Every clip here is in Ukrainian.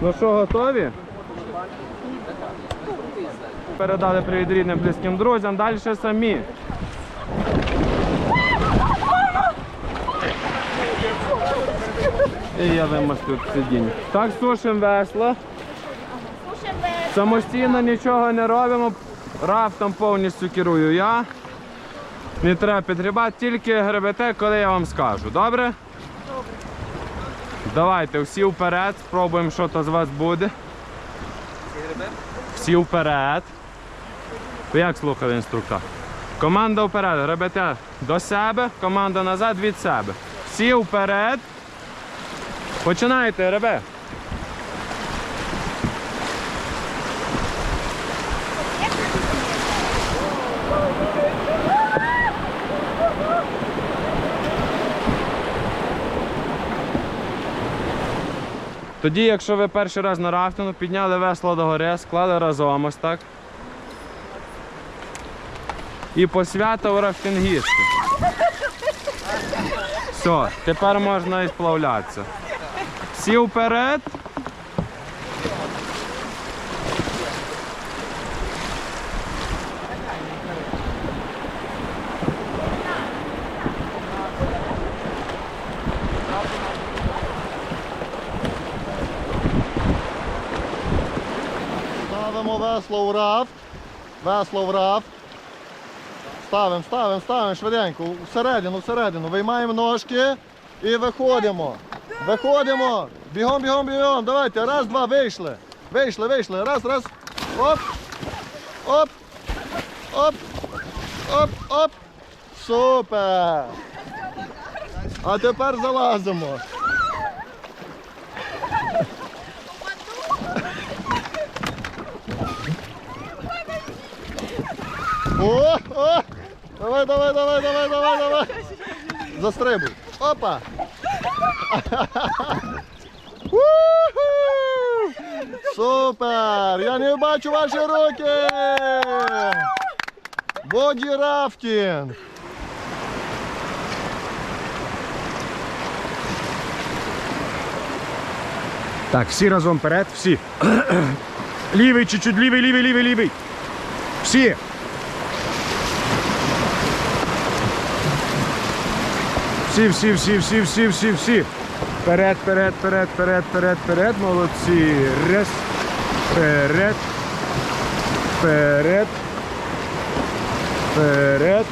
Ну що, готові? Передали привіт рідним близьким друзям, далі самі. І я вимостив сидіння. Так сушимо весло. Самостійно нічого не робимо. Рафтом повністю керую я. Не треба підгрібати, тільки гребете, коли я вам скажу. Добре? Давайте всі вперед, спробуємо, що то з вас буде. Всі вперед. Ви як слухали інструктора? Команда вперед, гребете до себе, команда назад від себе. Всі вперед. Починайте, гребе. Тоді, якщо ви перший раз на рафтингу, підняли весло догори, склали разом ось так. І посвятив рафтингісти. Все, тепер можна і сплавлятися. Всі вперед. Ставимо весло в рафт. Весло в. Ставимо, ставимо, ставимо швиденько. Всередину, всередину. Виймаємо ножки і виходимо. Виходимо. Бігом, бігом, бігом. Давайте. Раз, два, вийшли. Вийшли, вийшли. Раз, раз. Оп. Оп. Оп. Оп, оп. Супер. А тепер залазимо. О, о! Давай, давай, давай, давай, давай, давай. Застрибуй. Опа. Супер! Я не бачу ваші руки. Боді рафтінг. Так, всі разом вперед, всі. лівий, чуть-чуть, лівий, лівий, лівий, лівий. Всі. Всі, всі, всі, всі, всі, всі, всі. Вперед, вперед, вперед, вперед, вперед, вперед. Молодці. Раз. Вперед. Вперед. Вперед.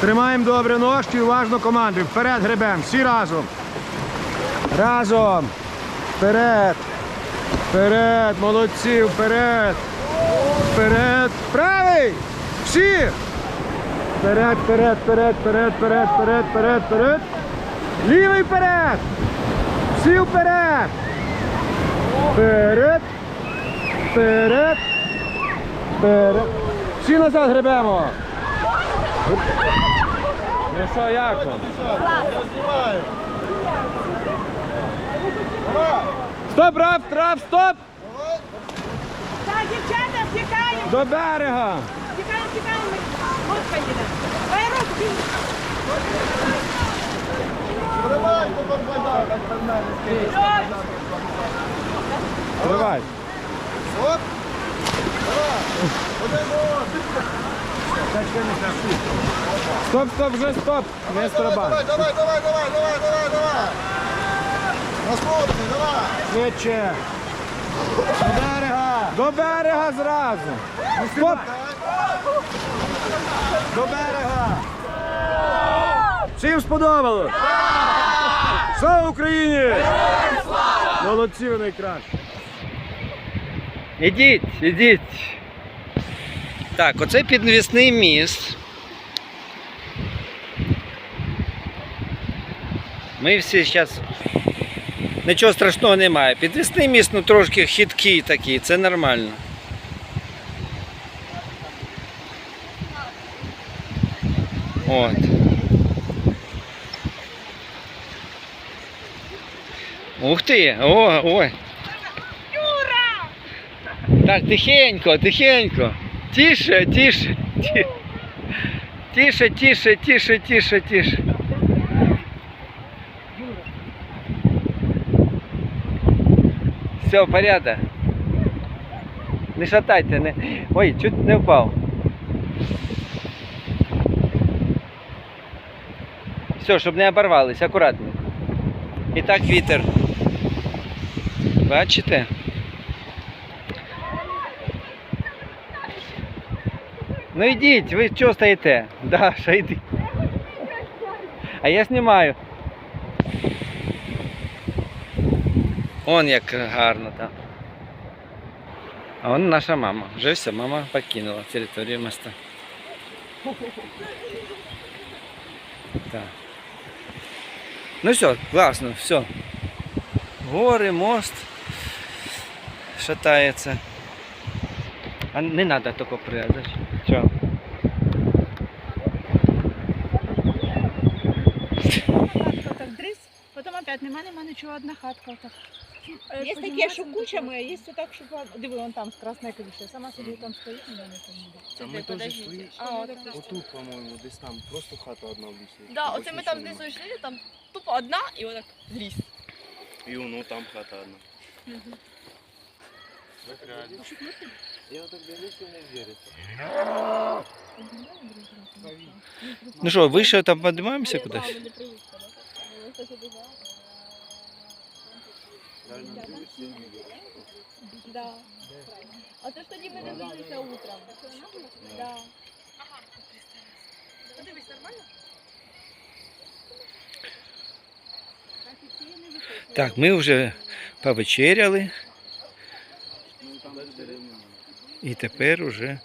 Тримаємо добре ножки, уважно команди. Вперед гребем. Всі разом. Разом. Вперед! Вперед! Молодці! Вперед! Вперед! Правий! Всі! Вперед, вперед, вперед, вперед, вперед, вперед, вперед, вперед! Лівий вперед! Всі вперед! Вперед! Вперед! Вперед! Всі назад гребемо! Ну що, як вам? Стоп, рафт, рафт, стоп! Так, дівчата, втікаємо, До берега! Тривай. Оп. Стоп, стоп, вже стоп! Не стрибай. давай, давай, давай, давай, давай, давай, давай. Наступний, давай. Швидше! До берега! До берега зразу! Стоп! До берега! Всім сподобалось! Слава Україні! Молодці ви найкращі! Ідіть, ідіть. Так, оце підвісний міст. Ми всі зараз. Нічого страшного немає. Підвісний міст, ну трошки хиткий такий, це нормально. От. Ух ти! О, ой! Так, тихенько, тихенько. Тише, тише, тише. Тише, тише, тише, тише, тише. Все, Все, порядок. Не шатайте, не. Ой, чуть не впав. Все, щоб не оборвались, акуратно. І так вітер. Бачите? Ну йдіть, ви чого стоїте? Даша, йди. А я знімаю. Он як гарно там. А он наша мама. Вже все, мама покинула територію моста. Так. Ну все, класно, все. Гори, мост шатається. А не треба тільки прятати. Чого? Хатка так дрись, потім опять нема, нема нічого, одна хатка. Є таке, що кучами, а є так, що диви, вон там з красною кришею. Сама собі там стоїть, ніде не поміде. А ми теж йшли. А, от. Отут, по-моєму, десь там просто хата одна в лісі. Да, оце ми там знизу йшли, там тупо одна і отак ліс. І ну там хата одна. Я так дивлюся, не віриться. Ну що, вище там піднімаємося кудись? Да. А це ж тоді ми дивилися утром. Да. Подивись, нормально? Так, ми вже повечеряли. І тепер уже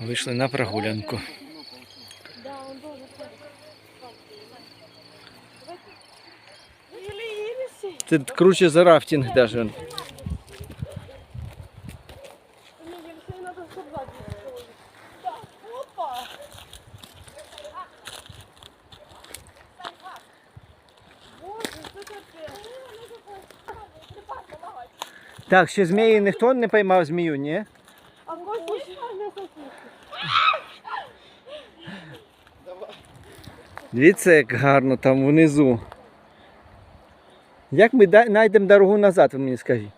вийшли на прогулянку. Це круче за рафтинг даже. Так, ще змії ніхто не поймав змію, ні? Дивіться, як гарно там внизу. Як ми знайдемо дорогу назад, ви мені скажіть?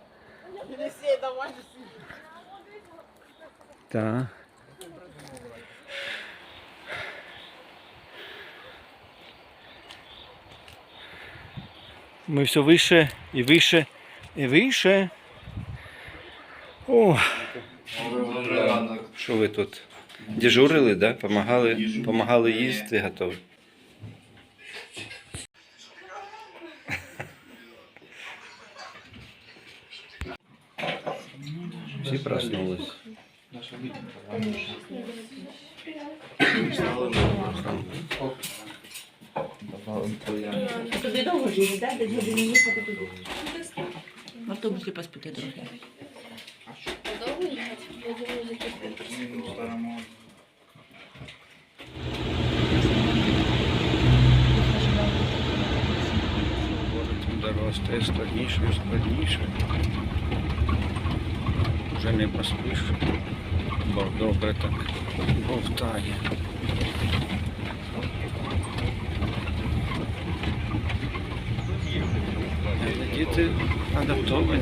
Так. Ми все вище і вище і вище. О. Що ви тут? Дежурили? Помагали, помагали їсти, готові. Всі проснулись. Туди довго жили, так? Десь години їхати туди. В автобусі поспити трохи. Дорога стає складніше і складніше. Вже не поспіш, бо добре так бовтає. Діти адаптовані.